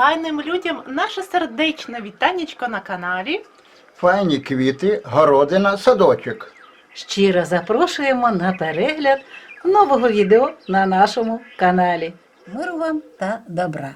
файним людям наше сердечне вітанечко на каналі. Файні квіти, городина, садочок. Щиро запрошуємо на перегляд нового відео на нашому каналі. Миру вам та добра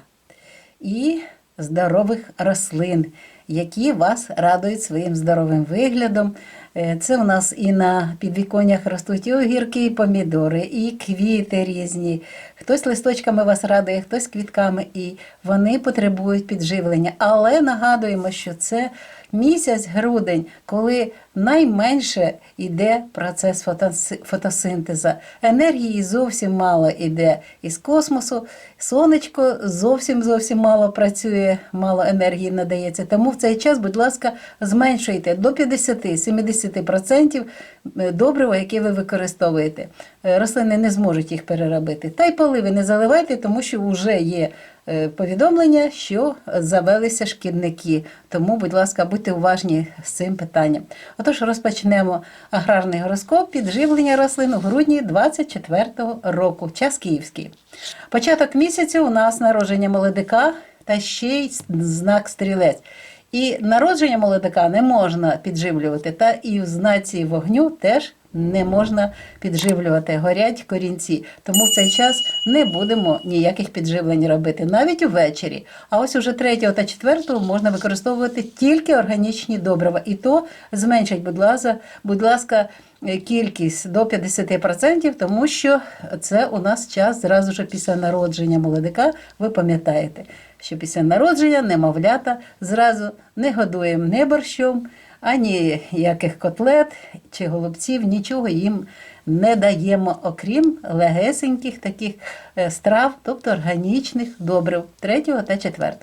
і здорових рослин, які вас радують своїм здоровим виглядом. Е, Це у нас і на підвіконнях ростуть і огірки, і помідори, і квіти різні. Хтось листочками вас радує, хтось квітками, і вони потребують підживлення. Але нагадуємо, що це місяць грудень, коли найменше йде процес фотоси- фотосинтезу. Енергії зовсім мало йде із космосу. Сонечко зовсім зовсім мало працює, мало енергії надається. Тому в цей час, будь ласка, зменшуйте до 50-70% добрива, яке ви використовуєте. Е, Рослини не зможуть їх переробити. Та й поливи не заливайте, тому що вже є е, повідомлення, що завелися шкідники. Тому, будь ласка, будьте уважні з цим питанням. Отож, розпочнемо аграрний гороскоп підживлення рослин у грудні 24-го року. Час київський. Початок місяця у нас народження молодика та ще й знак стрілець. І народження молодика не можна підживлювати, та і в знаці вогню теж не можна підживлювати, горять корінці. Тому в цей час не будемо ніяких підживлень робити, навіть увечері. А ось уже 3 та 4 можна використовувати тільки органічні добрива. І то зменшать, будь ласка, будь ласка, кількість до 50%, тому що це у нас час зразу ж після народження молодика. Ви пам'ятаєте, що після народження немовлята зразу не годуємо не борщом, ані яких котлет чи голубців, нічого їм не даємо, окрім легесеньких таких е, страв, тобто органічних добрив 3 та 4.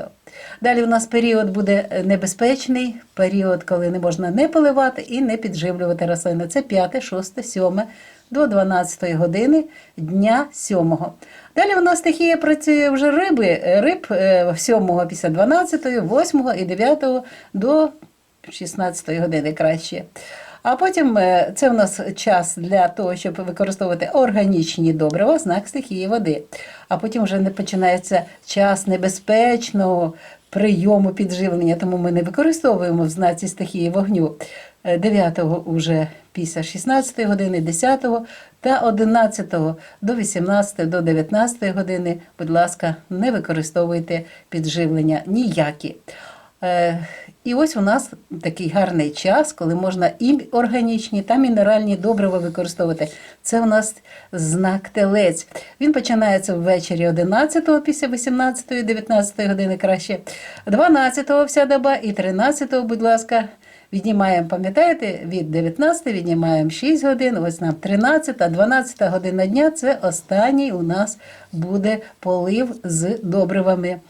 Далі у нас період буде е, небезпечний, період, коли не можна не поливати і не підживлювати рослини. Це 5, 6, 7 до 12 години дня 7. Далі у нас стихія працює вже риби, е, риб е, 7 після 12, 8 і 9 до 16 години краще. А потім е, це у нас час для того, щоб використовувати органічні добрива, знак стихії води. А потім вже не починається час небезпечного прийому підживлення, тому ми не використовуємо в знаці стихії вогню. 9-го уже після 16 години, 10-го та 11-го до 18 до 19 години, будь ласка, не використовуйте підживлення ніякі. І ось у нас такий гарний час, коли можна і органічні та мінеральні добрива використовувати. Це у нас знак телець. Він починається ввечері 11-го після 18-ї, 19 години краще, 12-го вся доба і 13-го, будь ласка. Віднімаємо, пам'ятаєте, від 19 віднімаємо 6 годин, ось нам 13, а 12 година дня це останній у нас буде полив з добривами.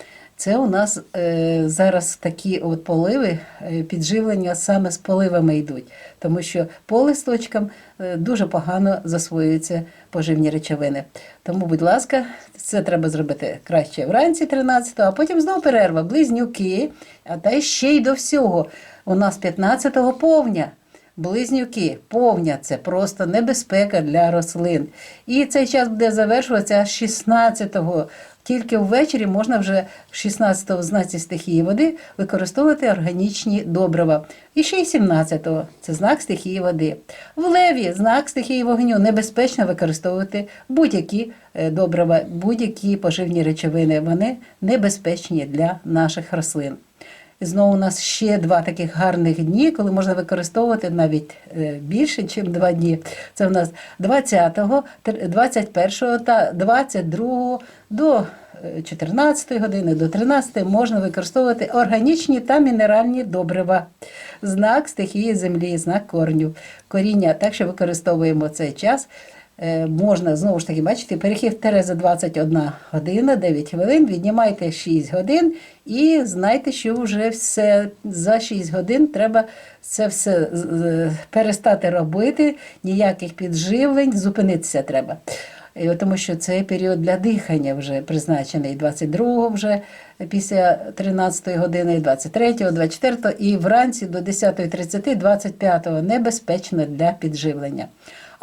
Це у нас е, зараз такі от поливи, е, підживлення саме з поливами йдуть, тому що по листочкам е, дуже погано засвоюються поживні речовини. Тому, будь ласка, це треба зробити краще вранці 13-го, а потім знову перерва, близнюки, а та ще й до всього. У нас 15-го повня. Близнюки, повня це просто небезпека для рослин. І цей час буде завершуватися 16-го. Тільки ввечері можна вже 16-го в знаці стихії води використовувати органічні добрива. І ще й 17-го це знак стихії води. В леві знак стихії вогню небезпечно використовувати будь-які е, добрива, будь-які поживні речовини. Вони небезпечні для наших рослин. Знову у нас ще два таких гарних дні, коли можна використовувати навіть е, більше, ніж два дні. Це у нас 20-го, 21-го та 22-го до е, 14 години, до 13 можна використовувати органічні та мінеральні добрива. Знак стихії землі, знак корню, коріння. Так що використовуємо цей час. Е, Можна знову ж таки бачите, перехід Тереза 21 година, 9 хвилин, віднімайте 6 годин і знайте, що вже все за 6 годин треба це все з- перестати робити, ніяких підживлень, зупинитися треба. Тому що цей період для дихання вже призначений 22-го вже після 13-ї години, 23-го, 24-го і вранці до 10.30, 25-го небезпечно для підживлення.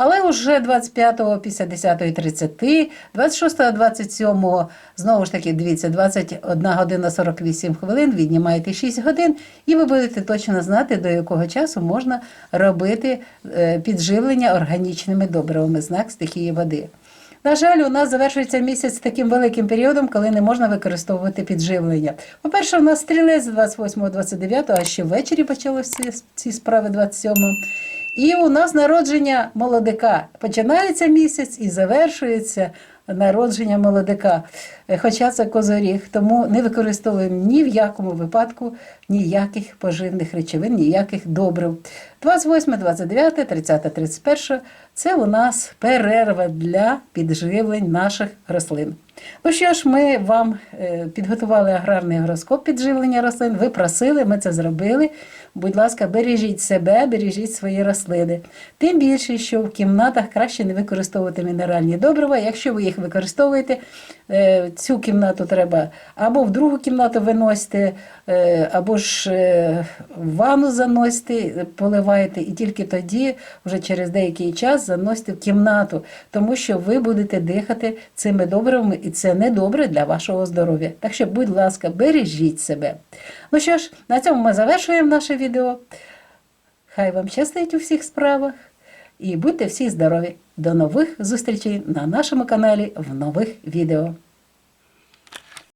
Але вже 25-го після 10.30, 26-го, 27-го, знову ж таки, дивіться, 21 година 48 хвилин, віднімаєте 6 годин, і ви будете точно знати, до якого часу можна робити е, підживлення органічними добривами, знак стихії води. На жаль, у нас завершується місяць таким великим періодом, коли не можна використовувати підживлення. По-перше, у нас стрілець 28-29, а ще ввечері почалися ці справи 27-го. І у нас народження молодика. Починається місяць і завершується народження молодика. Е, Хоча це козоріг, тому не використовуємо ні в якому випадку ніяких поживних речовин, ніяких добрив. 28, 29, 30, 31 це у нас перерва для підживлень наших рослин. Ну що ж, ми вам е, підготували аграрний гороскоп підживлення рослин. Ви просили, ми це зробили. Будь ласка, бережіть себе, бережіть свої рослини. Тим більше, що в кімнатах краще не використовувати мінеральні добрива. Якщо ви їх використовуєте, цю кімнату треба або в другу кімнату виносите, е, або ж е, в ванну заносите, поливаєте, і тільки тоді, вже через деякий час, заносите в кімнату, тому що ви будете дихати цими добривами, і це не добре для вашого здоров'я. Так що, будь ласка, бережіть себе. Ну що ж, на цьому ми завершуємо наше відео. Хай вам щастить у всіх справах і будьте всі здорові. До нових зустрічей на нашому каналі в нових відео.